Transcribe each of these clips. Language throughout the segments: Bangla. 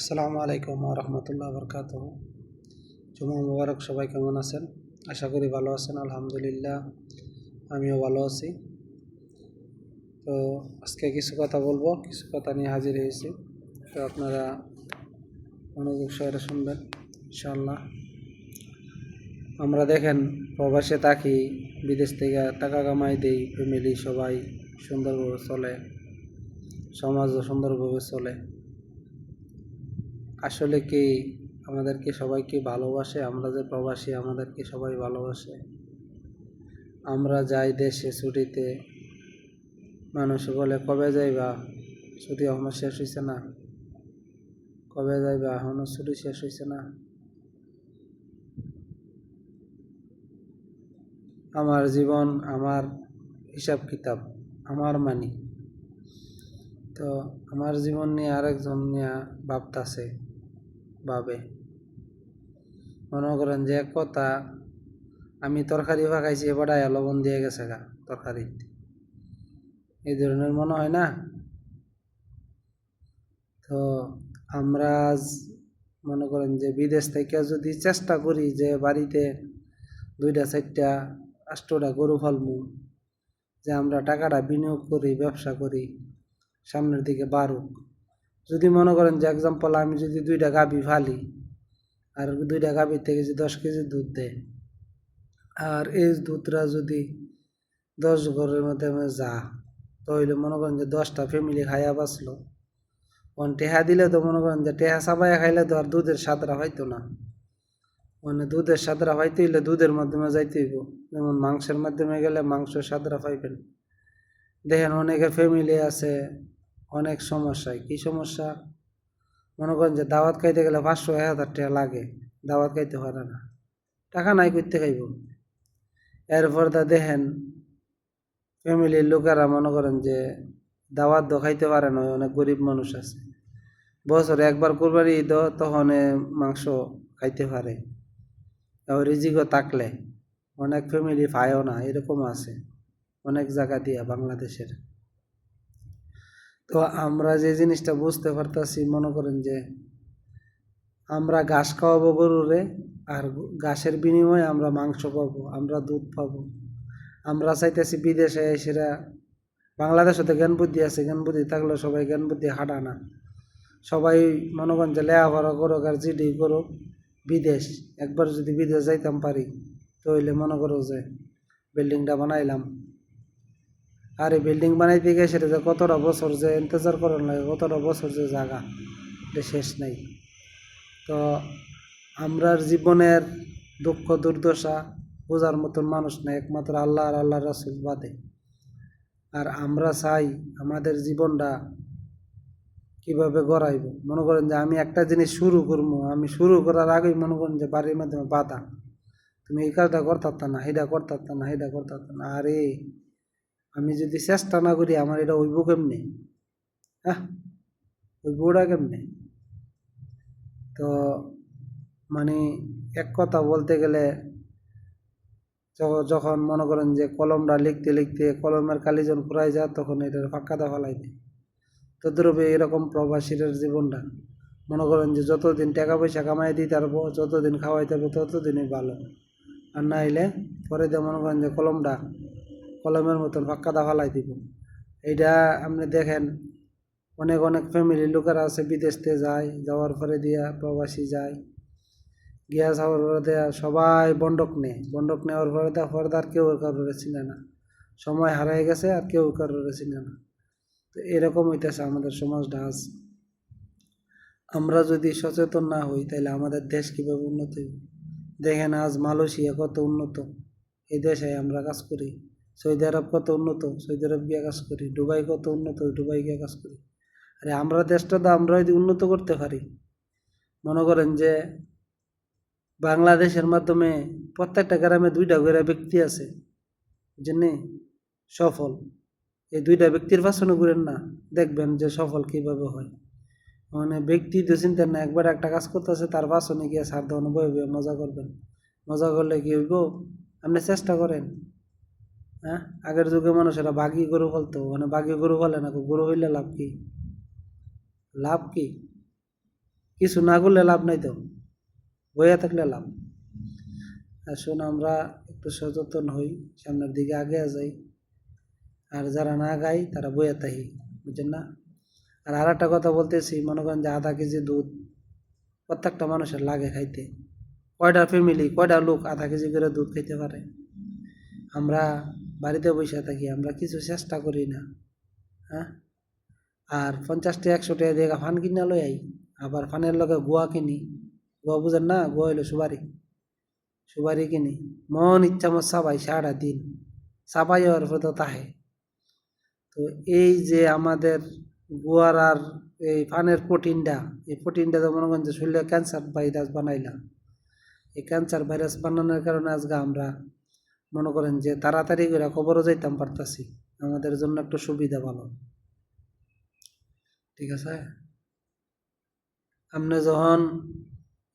আসসালামু আলাইকুম রহমতুল্লাহ বরকাত জুমা মুবারক, সবাই কেমন আছেন? আশা করি ভালো আছেন, আলহামদুলিল্লাহ, আমিও ভালো আছি। তো আজকে কিছু কথা বলব, কিছু কথা নিয়ে হাজির হয়েছি। তো আপনারা মনোযোগ সহকারে শুনবেন ইনশাল্লাহ আমরা দেখেন, প্রবাসে থাকি, বিদেশ থেকে টাকা কামাই দেই, ফ্যামিলি সবাই সুন্দরভাবে চলে, সমাজও সুন্দরভাবে চলে। আসলে কি আমাদেরকে সবাইকে ভালোবাসে? আমরা যে প্রবাসী, আমাদেরকে সবাই ভালোবাসে। আমরা যাই দেশে ছুটিতে, মানুষ বলে, কবে যাইবা? ছুটি এখনও শেষ হয়েছে না। কবে যাইবা? এখনও ছুটি শেষ হয়েছে না। আমার জীবন, আমার হিসাব কিতাব, আমার মানি। তো আমার জীবন নিয়ে আরেকজন নিয়ে ভাবতাছে ভাবে। মনে করেন যে কথা আমি তরকারি পাকাইছি এবারে লবণ দিয়ে গেছে গা তরকারি এই ধরনের মনে হয় না? তো আমরা মনে করেন যে বিদেশ থেকে যদি চেষ্টা করি যে বাড়িতে দুইটা, চারটা আষ্টটা গরু ফলমু, যে আমরা টাকাটা বিনিয়োগ করি, ব্যবসা করি, সামনের দিকে বাড়ুক। যদি মনে করেন যে এক্সাম্পল আমি যদি দুইটা গাভি ফালি, আর দুইটা গাভির থেকে যদি দশ কেজি দুধ দেয়, আর এই দুধটা যদি দশ ঘরের মধ্যে যা, তাহলে মনে করেন যে দশটা ফ্যামিলি খাইয়া বাঁচলো। কোন টেহা দিলে তো মনে করেন যে টেহা সাবাইয়া খাইলে তো আর দুধের স্বাদরা হয়তো না। মানে দুধের স্বাদরা হইতে হইলে দুধের মাধ্যমে যাইতে হইব। যেমন মাংসের মাধ্যমে গেলে মাংস স্বাদরা পাইবেন। দেখেন অনেকের ফ্যামিলি আছে অনেক সমস্যায়। কি সমস্যা? মনে করেন যে দাওয়াত খাইতে গেলে পাঁচশো, এক হাজার টাকা লাগে, দাওয়াত খাইতে পারে না। টাকা নাই করতে খাইব? এরপর দা দেখেন, ফ্যামিলির লোকেরা মনে করেন যে দাওয়াত দো খাইতে পারে না অনেক গরিব মানুষ আছে। বছরে একবার কোরবানি ঈদ তখন মাংস খাইতে পারে। রিজিকও থাকলে। অনেক ফ্যামিলি পায়ও না, এরকম আছে। অনেক জায়গা দিয়া বাংলাদেশের। তো আমরা যে জিনিসটা বুঝতে পারতাছি, মনে করেন যে আমরা ঘাস খাওয়াবো গরুরে আর ঘাসের বিনিময়ে আমরা মাংস পাবো, আমরা দুধ পাবো। আমরা চাইতেছি বিদেশে সেটা বাংলাদেশে তো জ্ঞান বুদ্ধি আছে জ্ঞান বুদ্ধি থাকলে সবাই জ্ঞান বুদ্ধি হাঁটা না। সবাই মনে করেন যে লেখাপড়া করুক আর জিডি করুক বিদেশ। একবার যদি বিদেশ যাইতাম পারি, তাহলে মনে করো যে বিল্ডিংটা বানাইলাম। আর এই বিল্ডিং বানাইতে গিয়ে সেটা যে কতটা বছর যে ইন্তজার করার লাগে, কতটা বছর যে জায়গা এটা শেষ নাই। তো আমরার জীবনের দুঃখ, দুর্দশা বোঝার মতন মানুষ নাই একমাত্র আল্লাহ আর আল্লাহ রাসুল বাদে। আর আমরা চাই আমাদের জীবনটা কীভাবে গড়াইব। মনে করেন যে আমি একটা জিনিস শুরু করব, আমি শুরু করার আগেই মনে করেন যে বাড়ির মাধ্যমে বাধা। তুমি এই কাজটা করতাম না, এটা করতাম না, এটা করতাম না। আরে আমি যদি চেষ্টা না করি, আমার এটা হইব কেমনে? হ্যাঁ? হইব ওটা কেমনে? তো মানে এক কথা বলতে গেলে যখন মনে করেন যে কলমটা লিখতে লিখতে কলমের কালি যখন ফুরাই যায়, তখন এটার ফাঁকাটা ফেলাই দেয় তদ্রূপে এরকম প্রবাসীর জীবনটা। মনে করেন যে যতদিন টাকা পয়সা কামাই দিতে পারব, যতদিন খাওয়াইতে পারব, ততদিনই ভালো। আর না হইলে পরে দিয়ে মনে করেন যে কলমটা কলমের মতন ফাঁকাটা ফালাই দিব। এইটা আপনি দেখেন, অনেক অনেক ফ্যামিলির লোকেরা আছে, বিদেশতে যায়, যাওয়ার পরে দিয়া প্রবাসী যায়। গিয়া যাওয়ার পরে দেয়া সবাই বন্ডক নেয়। বন্ডক নেওয়ার পরে দেওয়া পরে আর কেউ কারোর চিনে না। সময় হারাই গেছে আর কেউ কারোর চিনে না। তো এরকম হইতেছে আমাদের সমাজটা আজ। আমরা যদি সচেতন না হই তাহলে আমাদের দেশ কীভাবে উন্নত দেখেন আজ মালয়েশিয়া কত উন্নত। এই দেশে আমরা কাজ করি। সৌদি আরব কত উন্নত, সৌদি আরব গিয়ে কাজ করি, দুবাই কত উন্নত, দুবাই গিয়ে কাজ করি। আরে আমরা দেশটা তো আমরা যদি উন্নত করতে পারি, মনে করেন যে বাংলাদেশের মাধ্যমে প্রত্যেকটা গ্রামে দুইটা করে ব্যক্তি আছে জেনে সফল। এই দুইটা ব্যক্তির পাশনে করেন না, দেখবেন যে সফল কীভাবে হয়। মানে ব্যক্তি তো চিন্তা না একবার একটা কাজ করতেছে, তার পাশনে গিয়ে সার অনুভব, মজা করবেন। মজা করলে কি হইব? আপনি চেষ্টা করেন। হ্যাঁ? আগের যুগে মানুষেরা বাঘি গরু ফলতো মানে বাঘি গরু ফলে না গরু হইলে লাভ কি? লাভ কি? কিছু না করলে লাভ নাই তো? বইয়া থাকলে লাভ। আসুন আমরা একটু সচেতন হই, সামনের দিকে আগে যাই। আর যারা না গাই, তারা বইয়া থাকি, বুঝছেন না? আর আর একটা কথা বলতেছি, মনে করেন যে আধা কেজি দুধ প্রত্যেকটা মানুষের লাগে খাইতে। কয়টা ফ্যামিলি কয়টা লোক আধা কেজি করে দুধ খাইতে পারে? আমরা বাড়িতে বসে থাকি, আমরা কিছু চেষ্টা করি না হ্যাঁ? আর পঞ্চাশটা একশো টাকা দিয়ে ফান কিনা লই আই, আবার ফানের লগে গুয়া কিনি, গুয়া বুঝেন না? গুয়া হইল সুবারি সুবারি কিনি, মন ইচ্ছা মত চাবাই সারা দিন, চাপাই হওয়ার তো তাহে। তো এই যে আমাদের গুয়ার আর এই ফানের প্রোটিনটা, এই প্রোটিনটা তো মনে করেন যে শরীরে ক্যান্সার ভাইরাস বানাইলাম, এই ক্যান্সার ভাইরাস বানানোর কারণে আজকে আমরা মনে করেন যে তাড়াতাড়ি করে খবরও যাইতাম পারতাছি। আমাদের জন্য একটু সুবিধা ভালো। ঠিক আছে? আপনি যখন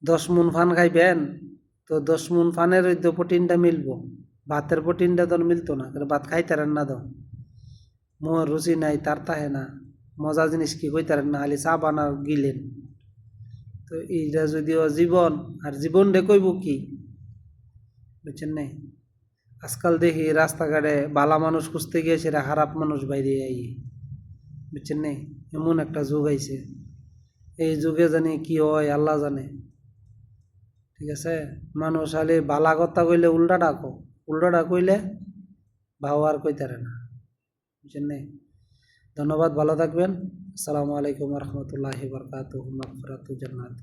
দশ মন ফান খাইবেন, তো দশ মন ফানের ওই প্রোটিনটা মিলবো। ভাতের প্রোটিনটা তো মিলতো না কারণ ভাত খাইতারেন না তো। মোর রুচি নাই, তার তাহে না। মজা জিনিস কি কইতারেন না, খালি চা বানার গিলেন। তো এইটা যদিও জীবন, আর জীবন রে কইব কি? বুঝছেন নাই? আজকাল দেখি রাস্তাঘাটে বালা মানুষ খুঁজতে গিয়ে সেটা খারাপ মানুষ বাইরে আই বুঝছেন নাই? এমন একটা যুগ আইছে। এই যুগে জানি কি হয়, আল্লাহ জানে। ঠিক আছে? মানুষ খালি বালা কথা কইলে উল্টা ডাকো উল্টাটা কইলে ভাও আর কইতারে না। বুঝছেন নাই? ধন্যবাদ, ভালো থাকবেন। আসসালামু আলাইকুম রহমতুল্লাহি মাগফিরাতু জান্নাত।